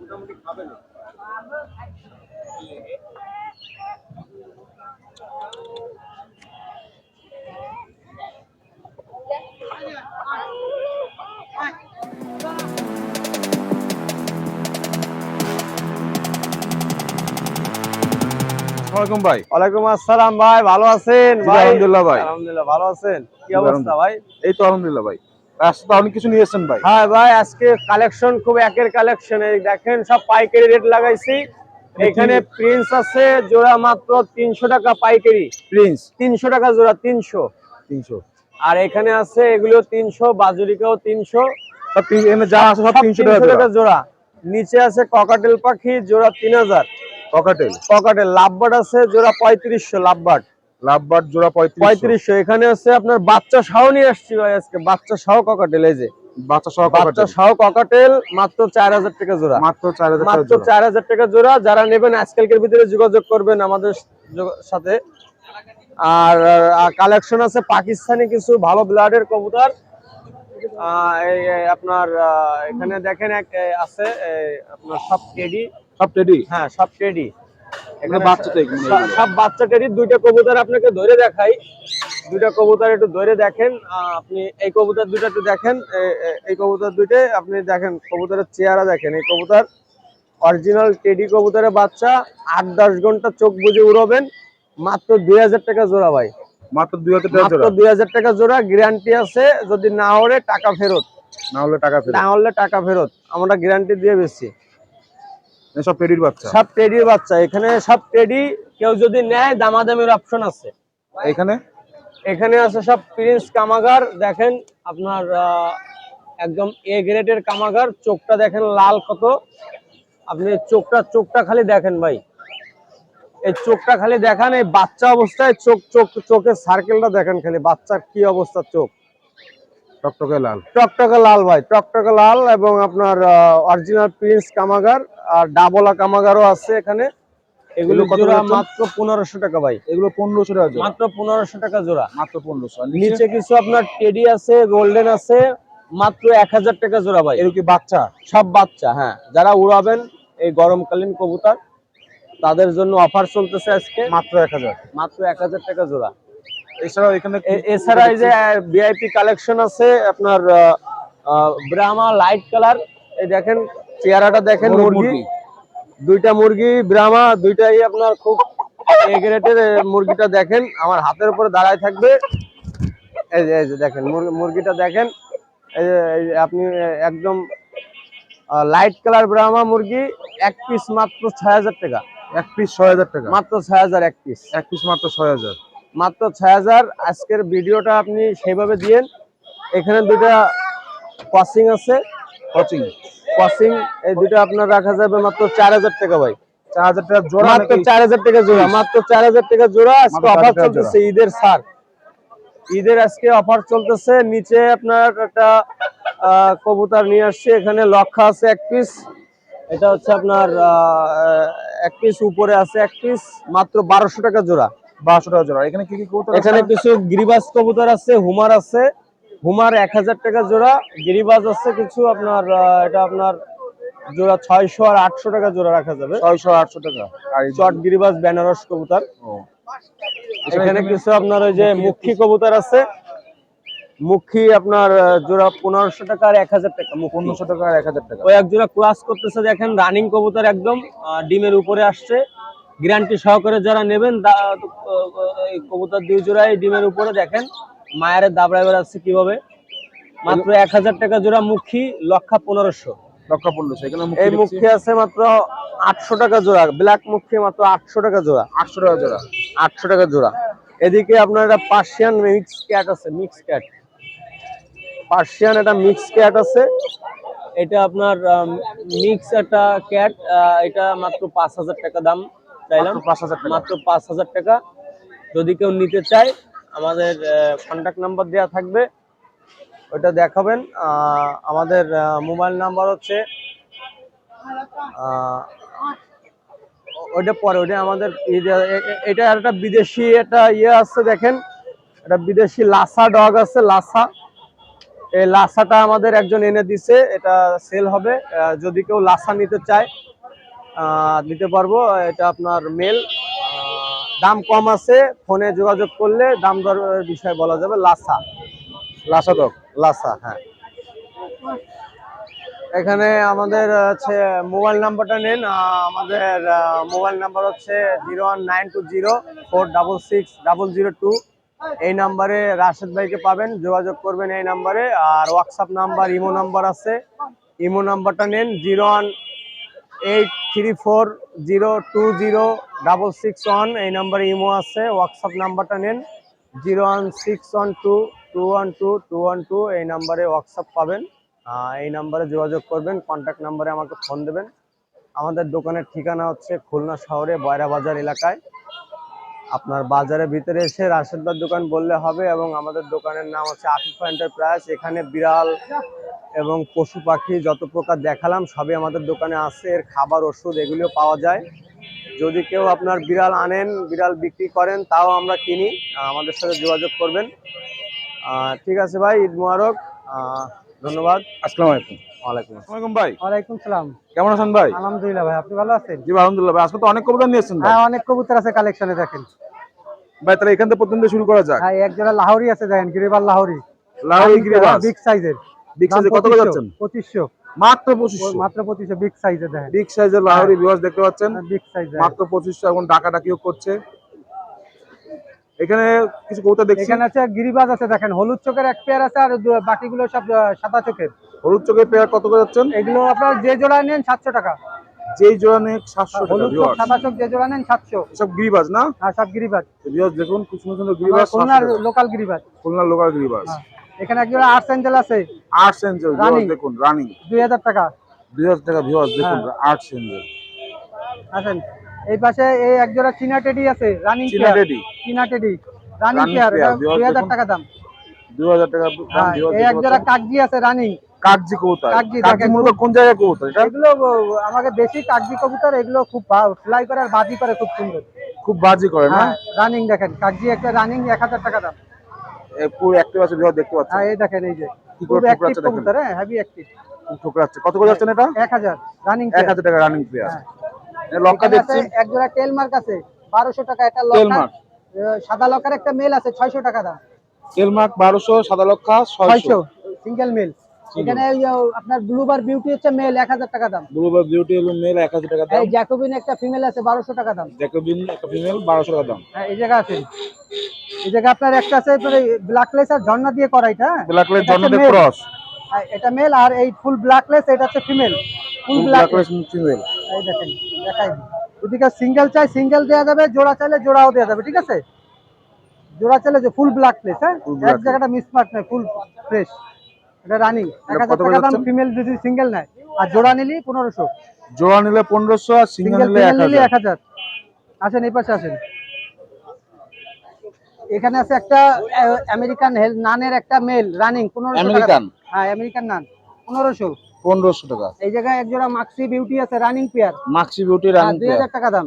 মোটামুটি খাবে না। ওয়ালাইকুম ভাই। ওয়ালাইকুম আসসালাম ভাই ভালো আছেন? জি, আলহামদুলিল্লাহ ভাই। আলহামদুলিল্লাহ ভালো আছেন? কি অবস্থা ভাই? এই তো আলহামদুলিল্লাহ ভাই। রাস্তা অনেক কিছু নিয়ে এসেছেন ভাই? হ্যাঁ ভাই আজকে কালেকশন খুব একের কালেকশন এই দেখেন সব পাইকারি রেট লাগাইছি। এখানে প্রিন্স আছে জোড়া মাত্র তিনশো টাকা পাইকারি। প্রিন্স তিনশো টাকা জোড়া তিনশো। তিনশো। আর এখানে আছে এগুলো তিনশো বাজুরিকাও তিনশো। এখানে যা আছে সব তিনশো টাকা জোড়া? নিচে আছে ককাটেল পাখি জোড়া তিন হাজার। পকেটেল ককাটেল লাভবার্ড আছে জোড়া পঁয়ত্রিশশো লাভবার্ড লাভবার জোড়া পঁয়ত্রিশ পঁয়ত্রিশশো এখানে আছে আপনার বাচ্চা সাও নিয়ে আসছি ভাই আজকে। বাচ্চা সাও ককাটেল এই যে। বাচ্চা সহ বাচ্চা পকেটেল ককাটেল মাত্র চার হাজার টাকা জোড়া। মাত্র চার হাজার মাত্র চার হাজার টাকা জোড়া। যারা নেবেন আজকালকের ভিতরে যোগাযোগ করবেন আমাদের সাথে। আর কালেকশন আছে পাকিস্তানি কিছু ভালো ব্লাডের কবুতর। আপনার এখানে দেখেন এক আছে আপনার সব টেডি। সব রেডি হ্যাঁ সব টেডি। সব- দুইটা কবুতর আপনাকে ধরে দেখাই। দুইটা কবুতর একটু ধরে দেখেন। আপনি এই কবুতর দুইটা একটু দেখেন। এই কবুতর দুইটাই আপনি দেখেন কবুতরের চেহারা দেখেন। এই কবুতর অরিজিনাল টেডি কবুতরের বাচ্চা। আট দশ ঘণ্টা চোখ বুজে উড়বেন। মাত্র দুই হাজার টাকা জোড়া ভাই। মাত্র দুই হাজার টাকা জোড়া? দুই হাজার টাকা জোড়া। গ্যারান্টি আছে যদি না হলে টাকা ফেরত। না হলে টাকা ফেরত। না হলে টাকা ফেরত। আমরা গ্যারান্টি দিয়ে বেশি সব রেডির বাচ্চা? সব টেডির বাচ্চা। এখানে সব টেডি কেউ যদি নেয় দামাদামির অপশন আছে। এখানে? এখানে আছে সব প্রিন্স কামাগার দেখেন আপনার একদম এ গ্রেডের কামাগার। চোখটা দেখেন লাল কত। আপনি চোখটা চোখটা খালি দেখেন ভাই। এই চোখটা খালি দেখান এই বাচ্চা অবস্থায় চোখ চোখ চোখের সার্কেলটা দেখেন খালি। বাচ্চার কি অবস্থা চোখ? টকটকে লাল। টকটকে লাল ভাই টকটকে লাল এবং আপনার অরিজিনাল প্রিন্স কামাগার আর ডাবলা কামাগারও আছে এখানে। এগুলো জোড়া মাত্র পনেরোশো টাকা ভাই। এগুলো পনেরোশো টাকা জোড়া। মাত্র পনেরোশো টাকা জোড়া। মাত্র পনেরোশো। নিচে? কিছু আপনার টেডি আছে গোল্ডেন আছে মাত্র এক হাজার টাকা জোড়া ভাই। কি বাচ্চা? সব বাচ্চা হ্যাঁ। যারা উড়াবেন এই গরমকালীন কবুতর তাদের জন্য অফার চলতেছে আজকে। মাত্র এক হাজার। মাত্র এক হাজার টাকা জোড়া। এছাড়াও এখানে এছাড়া এই যে ভিআইপি কালেকশন আছে আপনার ব্রাহ্মা লাইট কালার এই দেখেন চেহারাটা দেখেন মুরগি। দুইটা মুরগি ব্রাহ্মা দুইটাই আপনার খুব মুরগিটা দেখেন। আমার হাতের উপরে দাঁড়ায় থাকবে। এই যে এই যে দেখেন মুরগি- মুরগিটা দেখেন। এই যে এই যে আপনি একদম লাইট কালার ব্রাহ্মা মুরগি এক পিস মাত্র ছয় হাজার টাকা। এক পিস ছয় হাজার টাকা। মাত্র ছয় হাজার এক পিস এক পিস মাত্র ছয় হাজার। মাত্র ছয় হাজার। আজকের ভিডিওটা আপনি সেইভাবে দিয়েন। এখানে দুটা কসিং আছে। কচিং কসিং এই দুটো আপনার রাখা যাবে মাত্র চার হাজার টাকা ভাই। চার হাজার টাকা জোড়া মাত্র চার হাজার টাকা জোড়া মাত্র চার হাজার টাকা জোড়া। আজকে অফার চলতেছে ঈদের সার ঈদের আজকে অফার চলতেছে। নিচে আপনার একটা কবুতর নিয়ে আসছে। এখানে লক্ষা আছে এক পিস এটা হচ্ছে আপনার এক পিস উপরে আছে এক পিস মাত্র বারোশো টাকা জোড়া। বারোশো টাকা জোড়া। এখানে কি কি কবুতর আছে? এখানে কিছু গিরিবাজ কবুতর আছে হুমার আছে। হুমার এক হাজার টাকা জোড়া গিরিবাজ আছে কিছু আপনার এটা আপনার জোড়া ছয়শো আর আটশো টাকা জোড়া রাখা যাবে। ছয়শো আটশো টাকা। আর এই চট গিরিবাজ বেনারস কবুতর। এখানে কিছু আপনার ওই যে মুখী কবুতর আছে। মুখী আপনার জোড়া পনেরোশো টাকা আর এক হাজার টাকা পনেরোশো টাকা আর এক হাজার টাকা। ওই এক জোড়া ক্লাস করতেছে দেখেন রানিং কবুতর একদম ডিমের উপরে আসছে। গ্যারান্টি সহকারে যারা নেবেন কবুতর দুই জোড়াই ডিমের উপরে দেখেন মায়ের দাবড়ায় বেড়াচ্ছে কীভাবে। মাত্র এক হাজার টাকা জোড়া মুখী লক্ষা পনেরোশো। লক্ষা পনেরোশো এই মুখী আছে মাত্র আটশো টাকা জোড়া ব্ল্যাক মুখী মাত্র আটশো টাকা জোড়া। আটশো টাকা জোড়া। আটশো টাকা জোড়া। এদিকে আপনার একটা পার্সিয়ান মিক্স ক্যাট আছে মিক্স ক্যাট। পার্সিয়ান একটা মিক্স ক্যাট আছে। এটা আপনার মিক্স একটা ক্যাট এটা মাত্র পাঁচ হাজার টাকা দাম। চাইলাম। মাত্র 5,000 টাকা। মাত্র পাঁচ হাজার টাকা। যদি কেউ নিতে চায় আমাদের কন্ট্যাক্ট নাম্বার দেওয়া থাকবে। ওটা দেখাবেন। আমাদের মোবাইল নাম্বার হচ্ছে ওইটা পরে ওইটা আমাদের এটা- একটা বিদেশি একটা ইয়ে আছে দেখেন। এটা বিদেশি লাসা ডগ আছে লাসা। এই লাসাটা আমাদের একজন এনে দিছে এটা সেল হবে। যদি কেউ লাসা নিতে চায় দিতে পারব। এটা আপনার মেল দাম কম আছে ফোনে যোগাযোগ করলে দাম দর বিষয়ে বলা যাবে লাসা। লাসাদক লাসা হ্যাঁ। এখানে আমাদের হচ্ছে মোবাইল নাম্বারটা নেন। আমাদের মোবাইল নাম্বার হচ্ছে zero one nine two zero four double six double zero two. এই নাম্বারে রাশেদ ভাইকে পাবেন যোগাযোগ করবেন এই নাম্বারে। আর হোয়াটসঅ্যাপ নাম্বার ইমো নাম্বার আছে। ইমো নাম্বারটা নেন zero one eight three four zero two zero double six one এই নাম্বারে ইমো আছে হোয়াটসঅ্যাপ নাম্বারটা নেন zero one six one two two one two two one two এই নাম্বারে হোয়াটসঅ্যাপ পাবেন। এই নাম্বারে যোগাযোগ করবেন কন্ট্যাক্ট নাম্বারে আমাকে ফোন দেবেন। আমাদের দোকানের ঠিকানা হচ্ছে খুলনা শহরে বয়রা বাজার এলাকায়। আপনার বাজারের ভিতরে এসে রাশেদদার দোকান বললে হবে এবং আমাদের দোকানের নাম হচ্ছে আফিফা এন্টারপ্রাইজ এখানে বিড়াল এবং পশু পাখি যত প্রকার দেখালাম সবই আমাদের দোকানে আছে। এর খাবার ওষুধ এগুলিও পাওয়া যায়। যদি কেউ আপনার বিড়াল আনেন বিড়াল বিক্রি করেন তাও আমরা কিনি। আমাদের সাথে যোগাযোগ করবেন। আহ, ঠিক আছে ভাই ঈদ মুবারক। আহ, ধন্যবাদ। আসসালামু আলাইকুম। ওয়ালাইকুম আসসালাম। ভাই। ওয়ালাইকুম সালাম। কেমন আছেন ভাই? আলহামদুলিল্লাহ ভাই আপনি ভালো আছেন? জি ভাই, আলহামদুলিল্লাহ ভাই। আজকে তো অনেক কবুতর নিয়ে ভাই। হ্যাঁ অনেক কবুতর আছে কালেকশনে দেখেন। ভাই তাহলে এখান থেকে প্রথম শুরু করা যাক। হ্যাঁ এক জোড়া লাহোরি আছে দেখেন গিরিবাল লাহোরি। লাহোরি গিরিবাজ বিগ সাইজের বিগ সাইজে কত করে যাচ্ছেন? পঁচিশশো। মাত্র পঁচিশশো। মাত্র পঁচিশশো বিগ সাইজের দেখেন। বিগ সাইজের লাহোরি বিওয়াজ দেখতে পাচ্ছেন। বিগ সাইজ মাত্র পঁচিশশো এখন ডাকা ডাকিও করছে? এখানে কিছু দেখছি। এখানে আছে গিরিবাজ আছে দেখেন। হলুদ চোখের এক পেয়ার আছে আর বাকিগুলো সব সাদা চোখের। হলুদ চোখের পেয়ার কত করে যাচ্ছেন? এগুলো আপনার যে জোড়া নেন সাতশো টাকা। যেই জোড়া নেই সাতশো টাকা হলুদ চোখ সাদা চোখ যে জোড়া নেন সাতশো। সব গিরিবাজ না? আর সব গিরিবাজ। ভিউয়ার্স দেখুন খুব সুন্দর সুন্দর গিরিবাজ খুলনার লোকাল গিরিবাজ। খুলনার লোকাল গিরিবাজ। হ্যাঁ। এখানে এক জোড়া আর্টস এঞ্জেল আছে সেঞ্চুরি Running। দেখুন রানিং দুই হাজার টাকা। দুই হাজার টাকা ভিউয়ার্স দেখুন হ্যাঁ। আট আছেন এই পাশে এই এক জোড়া চীনা টেডি আছে রানিং চীনা টেডি চীনা teddy running Running pair pair, viewers দুই হাজার দেখুন। টাকা দাম। দুই হাজার টাকা দাম হ্যাঁ, এই এক দেখতে কাগজি আছে রানিং কবুতর। মূলত কোন জায়গায় কবুতর এটা? এগুলো আমাকে বেশি কাগজি কবুতর এগুলো খুব ফ্লাই করে আর বাজি করে খুব সুন্দর। খুব বাজি করে না? হ্যাঁ রানিং দেখেন। কাগজি একটা রানিং এক হাজার টাকা দাম। পুরো অ্যাক্টিভ আছে দেখতে পাচ্ছেন। হ্যাঁ এই দেখেন এই যে। কি করে অ্যাক্টিভ ঠোকরাচ্ছে দেখেন। কবুতর হ্যাঁ হেভি অ্যাক্টিভ ঠোকরাচ্ছে কত করে যাচ্ছেন এটা? এক হাজার রানিং এক হাজার টাকা রানিং প্লেয়ার হ্যাঁ। লঙ্কা দেখছি। এক জোড়া টেল মার্ক আছে বারোশো টাকা একটা Tail লঙ্কা সাদা লকার একটা মেল আছে ছয়শো টাকা দাম। তেলমার্ক বারোশো সাদা লক্ষা ছয়শো। ছয়শো সিঙ্গেল মেল এখানে ওই আপনার ব্লুবার বিউটি হচ্ছে মেল এক হাজার টাকা দাম। ব্লুবার বিউটি এবং মেল এক হাজার টাকা দাম। এই জ্যাকোবিন একটা ফিমেল আছে বারোশো টাকা দাম। জ্যাকোবিন একটা ফিমেল বারোশো টাকা দাম। হ্যাঁ এই জায়গা আছে। এই জায়গা আপনার একটা আছে ব্ল্যাকলেস আর ঝর্ণা দিয়ে করা এটা ব্ল্যাকলেস জন্মদের male। ক্রস হ্যাঁ, এটা মেল আর এই ফুল ব্ল্যাকলেস এটা হচ্ছে ফিমেল ফুল ব্ল্যাকলেস ফিমেল এই দেখেন দেখাই। যদি কেউ সিঙ্গেল চাই সিঙ্গেল দেওয়া যাবে জোড়া চাইলে জোড়াও দেওয়া যাবে ঠিক আছে? জোড়া চাইলে যে ফুল ব্ল্যাকলেস হ্যাঁ? এক জায়গাটা মিসমার্ক নেই ফুল ফ্রেশ এটা রানিং। এক হাজার টাকা দাম ফিমেল যদি সিঙ্গেল নেয় আর জোড়া নিলি পনেরোশো। জোড়া নিলে পনেরোশো আর সিঙ্গেল নিলে এক হাজার। আসেন এই পাশে আসেন। এখানে আছে একটা আমেরিকান হেল নানের একটা মেল রানিং পনেরোশো American? হ্যাঁ আমেরিকান নান পনেরোশো। পনেরোশো টাকা। এই জায়গায় এক জোড়া মাক্সি বিউটি আছে running pair maxi beauty running দুই হাজার টাকা দাম।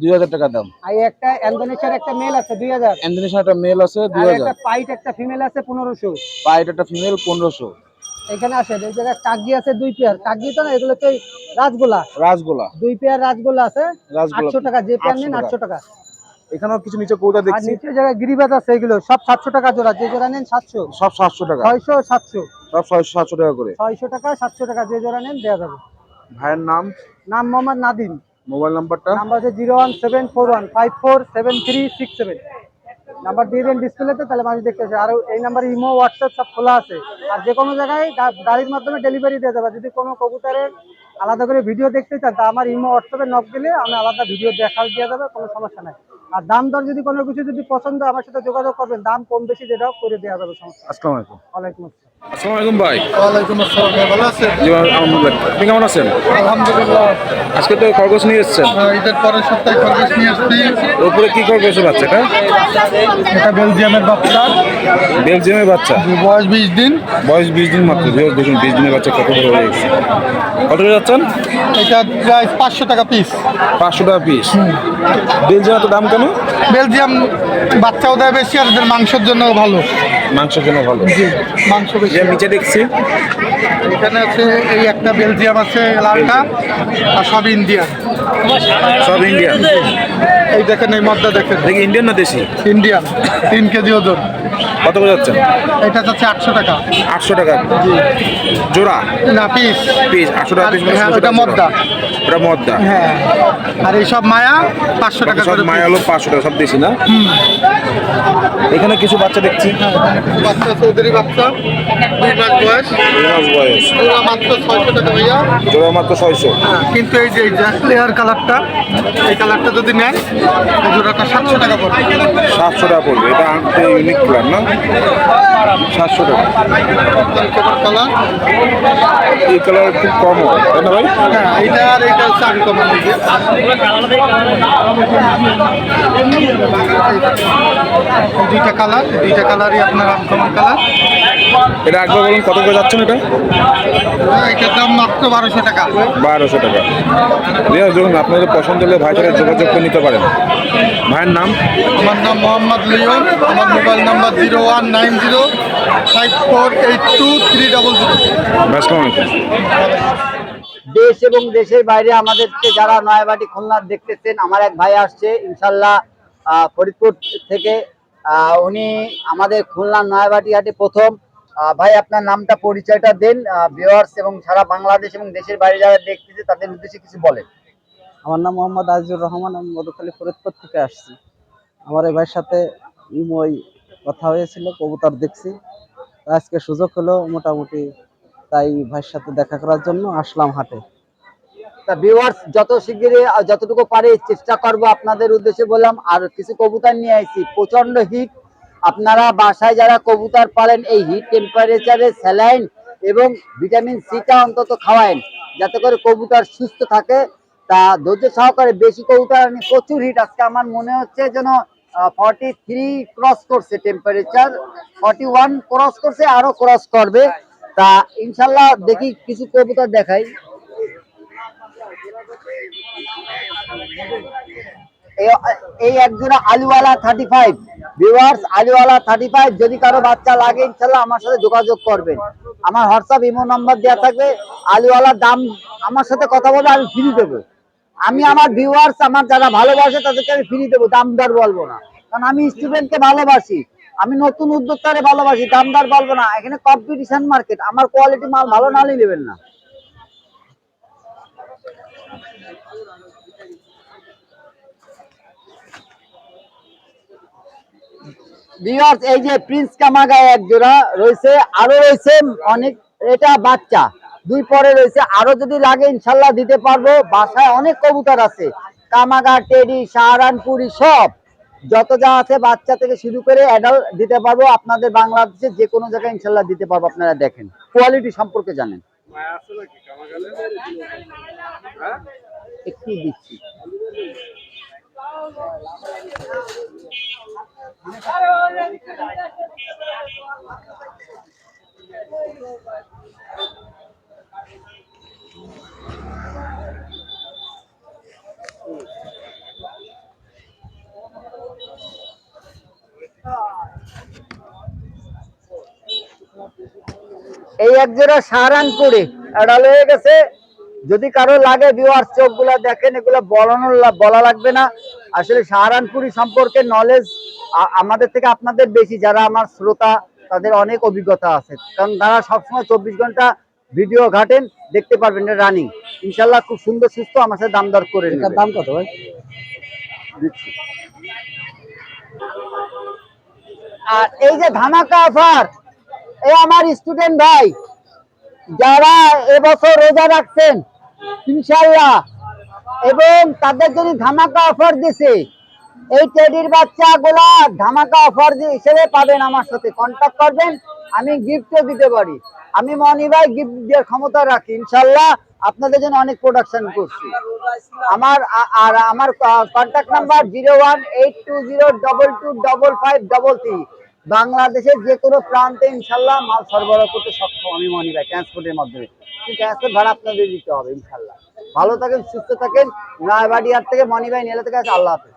দুই হাজার টাকা দাম। আর একটা ইন্দোনেশিয়ার একটা মেল আছে দুই হাজার। ইন্দোনেশিয়ার একটা মেল আছে দুই হাজার। একটা পাইট একটা ফিমেল আছে পনেরোশো। পাইট একটা ফিমেল পনেরোশো। এখানে আসেন এই জায়গায় কাগজি আছে দুই পেয়ার। কাগজি তো না এগুলো হচ্ছে রাজগোলা। রাজগোলা। দুই পেয়ার রাজগোলা আছে আটশো টাকা যে পেয়ার 800 নেন। আটশো টাকা। এখানেও কিছু নিচে কৌটা দেখছি। নিচে জায়গায় গিরিবাজ আছে এগুলো সব সাতশো টাকা জোড়া যে জোড়া নেন সাতশো। সব সাতশো টাকা। ছয়শো সাতশো। সব ছয়শো সাতশো টাকা করে। ছয়শো টাকা সাতশো টাকা যে জোড়া নেন দেওয়া যাবে। ভাইয়ের নাম? নাম মোহাম্মদ নাদিম। মোবাইল নাম্বারটা? নাম্বার হচ্ছে zero one seven four one five four seven three six seven. Number দিয়ে দেন ডিসপ্লেতে তাহলে মানুষ দেখতে আসে আর এই নাম্বারে ইমো হোয়াটসঅ্যাপ সব খোলা আছে। আর যে কোনো জায়গায় গাড়ির মাধ্যমে ডেলিভারি দিয়ে যাবে যদি কোনো কবুতরের আলাদা করে ভিডিও দেখতে চান তা আমার ইমো হোয়াটসঅ্যাপে নক দিলে আমি আলাদা ভিডিও দেখা দিয়ে যাবে কোনো সমস্যা নাই। আর দাম দর যদি কোনো কিছু যদি পছন্দ আমার সাথে যোগাযোগ করবেন। দাম কম বেশি যেটাও করে দেওয়া যাবে সমস্যা আসসালামু আলাইকুম। ওয়ালাইকুম আসসালাম। আসসালামু আলাইকুম ভাই। ওয়ালাইকুম আসসালাম ভালো আছেন? জি আলহামদুলিল্লাহ। আপনি কেমন আছেন? আলহামদুলিল্লাহ। আজকে তো খরগোশ নিয়ে এসেছেন। আহ, ঈদের পরের সপ্তাহে খরগোশ নিয়ে আসছি। উপরে কি খরগোশের বাচ্চা এটা এটা বেলজিয়ামের বাচ্চা। বেলজিয়ামের বাচ্চা? বয়স বিশ দিন। বয়স বিশ দিন মাত্র। দেখুন বিশ দিনের বাচ্চা কত বড় হয়ে গেছে। কত যাচ্ছেন? এটা প্রায় পাঁচশো টাকা পিস পাঁচশো টাকা পিস বেলজিয়ামের তো দাম কেন? বেলজিয়াম বাচ্চাও দেয় বেশি আর এদের মাংসের জন্য ভালো। মাংসের জন্য ভালো? জি মাংস বেশি। নিচে দেখছি। এখানে আছে এই একটা বেলজিয়াম আছে লালটা আর সব ইন্ডিয়ান সব ইন্ডিয়ান এই দেখেন এই মদ্দা দেখেন। দেখি ইন্ডিয়ান না দেশি? ইন্ডিয়ান তিন কেজি ওজন। কত করে যাচ্ছেন এটা যাচ্ছে আটশো টাকা। আটশো টাকা। জোড়া? না পিস। পিস আটশো টাকা পিস হ্যাঁ, ওটা মদ্দা। ওটা মদ্দা হ্যাঁ। আর এই সব মায়া পাঁচশো টাকা সব করে মায়া হলো পাঁচশো টাকা সব দেশি না? এখানে কিছু বাচ্চা দেখছি। বাচ্চা চৌধুরী বাচ্চা দুই মাস বয়স। দুই মাস বয়স। ওরা মাত্র ছয়শো টাকা ভাইয়া। জোড়া মাত্র ছয়শো। হ্যাঁ, কিন্তু এই যে লেয়ার কালারটা এই কালারটা যদি নেন জোড়াটা সাতশো টাকা পড়বে। সাতশো টাকা পড়বে। এটা আনতে ইউনিক কালার না? সাতশো টাকা। কালার? এই কালার খুব কম হয় তাই না ভাই? হ্যাঁ এইটা আর এইটা হচ্ছে আনকমন দুইটা কালার দুইটা কালারই আপনার আনকমন কালার এটা একবার বলুন কত করে যাচ্ছেন এটা? এটার দাম মাত্র বারোশো টাকা। বারোশো টাকা। আছে দেখুন আপনাদের পছন্দ হলে সাথে যোগাযোগ করে নিতে পারেন। ভাইয়ের নাম? আমার নাম মোহাম্মদ লিওন আমার mobile number zero one nine zero five four eight two three double zero. দেশ এবং দেশের বাইরে আমাদেরকে যারা নয়াবাটি খুলনা দেখতেছেন, আমার এক ভাই আসছে, ইনশাল্লাহ ফরিদপুর থেকে উনি আমাদের খুলনা নয়াবাটি হাটে প্রথম। ভাই, আপনার নামটা, পরিচয়টা দেন ভিউয়ার্স এবং সারা বাংলাদেশ এবং দেশের বাইরে যারা দেখতেছে, তাদের উদ্দেশ্যে কিছু বলেন। আমার নাম মোহাম্মদ আজিজুর রহমান, আমি মধুখালী ফরিদপুর থেকে আসছি। আমার এই ভাইয়ের সাথে ইমোই কথা হয়েছিল, কবুতর দেখছি। আজকে সুযোগ হলো, মোটামুটি তাই ভাইয়ের সাথে দেখা করার জন্য আসলাম হাটে। তা ভিউয়ার্স যত শিগগিরই যতটুকু পারে চেষ্টা করব আপনাদের উদ্দেশ্যে বললাম, আর কিছু কবুতর নিয়ে আইছি। প্রচণ্ড হিট আপনারা বাসায় যারা কবুতর পালেন, এই হিট টেম্পারেচারে স্যালাইন এবং ভিটামিন সিটা অন্তত খাওয়ায়েন, যাতে করে কবুতর সুস্থ থাকে। তা ধৈর্য সহকারে বেশি কবুতর আনি, প্রচুর হিট আজকে আমার মনে হচ্ছে যেন ফর্টি ক্রস করছে টেম্পারেচার ফর্টি ক্রস করছে, আরও ক্রস করবে। তা ইনশাল্লাহ দেখি কিছু কবুতর দেখাই। এই- একজোড়া আলুওয়ালা থার্টি ফাইভ ভিউয়ার্স আলুওয়ালা থার্টি ফাইভ যদি কারও বাচ্চা লাগে, ইনশাল্লাহ আমার সাথে যোগাযোগ করবেন। আমার হোয়াটসঅ্যাপ ইমো নাম্বার দেওয়া থাকবে। আলুওয়ালার দাম আমার সাথে কথা বলে আমি ফ্রি দেবো। আমি আমার ভিউয়ার্স আমার যারা ভালোবাসে, তাদেরকে আমি ফ্রি দেবো। দাম দর বলব না। কারণ আমি স্টুডেন্টকে ভালোবাসি। আমি নতুন উদ্যোক্তারে ভালোবাসি দাম দর বলব না। এখানে কম্পিটিশন মার্কেট আমার কোয়ালিটি মাল ভালো নালে নেবেন না। এই যে প্রিন্স কামাগায় এক জোড়া রয়েছে, আরও রয়েছে অনেক, এটা বাচ্চা। দুই পরে রয়েছে, আরও যদি লাগে ইনশাল্লাহ দিতে পারব। বাসায় অনেক কবুতর আছে। কামাগা টেডি সাহারানপুরি সব। যত যা আছে বাচ্চা থেকে শুরু করে অ্যাডাল্ট দিতে পারব, আপনাদের বাংলাদেশে যে কোনো জায়গায় ইনশাল্লাহ দিতে পারব, আপনারা দেখেন। কোয়ালিটি সম্পর্কে জানেন। একটু দিচ্ছি। এই এক জোড়া সাহারানপুরে। হয়ে গেছে। যদি কারও লাগে ভিউয়ার চোখগুলা দেখেন এগুলো বলানো বলা লাগবে না। আসলে সাহারানপুরি সম্পর্কে নলেজ আমাদের থেকে আপনাদের বেশি যারা আমার শ্রোতা তাদের অনেক অভিজ্ঞতা আছে। কারণ তারা সবসময় চব্বিশ ঘণ্টা ভিডিও ঘাটেন দেখতে পারবেন রানিং ইনশাল্লাহ খুব সুন্দর সুস্থ আমার সাথে দাম দর করে দাম কত ভাই। আর এই যে ধামাকা অফার এই আমার স্টুডেন্ট ভাই, যারা এবছর রোজা রাখছেন ইনশাল্লাহ এবং তাদের জন্য ধামাকা অফার দিছে। এই টেডির বাচ্চা গুলা ধামাকা অফার হিসেবে পাবেন আমার সাথে। কন্ট্যাক্ট করবেন, আমি গিফটও দিতে পারি। আমি মনি ভাই গিফট দেওয়ার ক্ষমতা রাখি ইনশাল্লাহ আপনাদের জন্য অনেক প্রোডাকশন করছি। আমার আর আমার contact number zero one eight two zero double two double five double three বাংলাদেশের যে কোনো প্রান্তে ইনশাল্লাহ মাল সরবরাহ করতে সক্ষম, আমি মনে ভাই ট্রান্সপোর্টের মাধ্যমে। ট্রান্সপোর্ট ভাড়া আপনাদের দিতে হবে ইনশাল্লাহ। ভালো থাকেন, সুস্থ থাকেন। রায়বাড়িয়ার থেকে মনি ভাই নেলা থেকে আছে আল্লাহ হাফেজ।